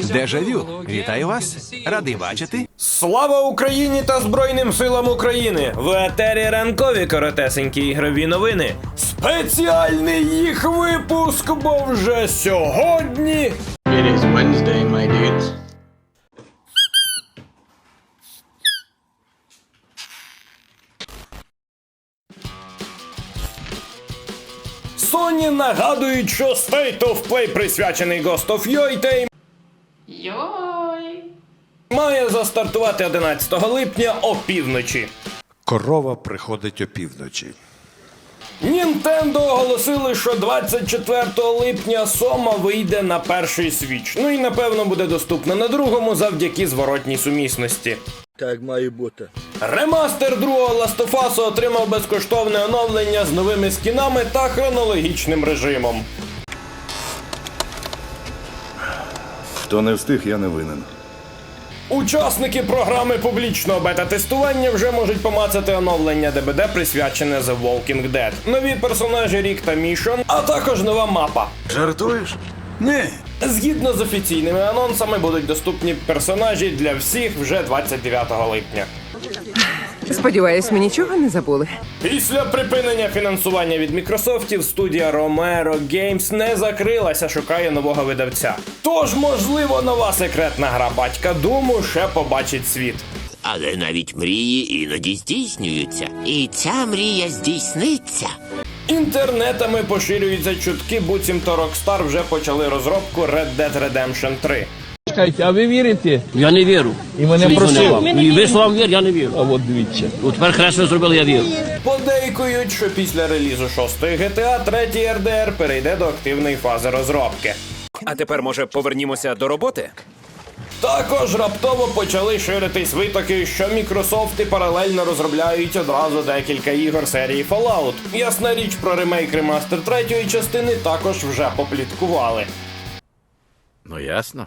Дежавю, вітаю вас. Радий бачити. Слава Україні та Збройним силам України! В етері ранкові коротесенькі ігрові новини. Спеціальний їх випуск, бо вже сьогодні. It is Wednesday, my dudes. Sony нагадують, що State of Play присвячений Ghost of Yoitei Йой! має застартувати 11 липня опівночі. Корова приходить опівночі. Нінтендо оголосили, що 24 липня Сома вийде на перший свіч. Ну і напевно буде доступна на другому завдяки зворотній сумісності. Так має бути. Ремастер другого Us отримав безкоштовне оновлення з новими скінами та хронологічним режимом. Хто не встиг, я не винен. Учасники програми публічного бета-тестування вже можуть помацати оновлення ДБД, присвячене The Walking Dead, нові персонажі Рік та Мішон, а також нова мапа. Жартуєш? Ні. Згідно з офіційними анонсами, будуть доступні персонажі для всіх вже 29 липня. Сподіваюсь, ми нічого не забули. Після припинення фінансування від Мікрософтів студія Romero Games не закрилася, шукає нового видавця. Тож, можливо, нова секретна гра батька Думу ще побачить світ. Але навіть мрії іноді здійснюються. І ця мрія здійсниться. Інтернетами поширюються чутки, буцімто Rockstar вже почали розробку Red Dead Redemption 3. Чекайте, а ви вірите? Я не вірю. І мене просили. І ви словам вір, я не вірю. А от дивіться. От тепер хресно зробили, я вірю. Подейкують, що після релізу 6-ї GTA третій RDR перейде до активної фази розробки. А тепер, може, повернімося до роботи? Також раптово почали ширитись витоки, що Мікрософти паралельно розробляють одразу декілька ігор серії Fallout. Ясна річ про ремейк ремастер третьої частини також вже попліткували. Ну ясно.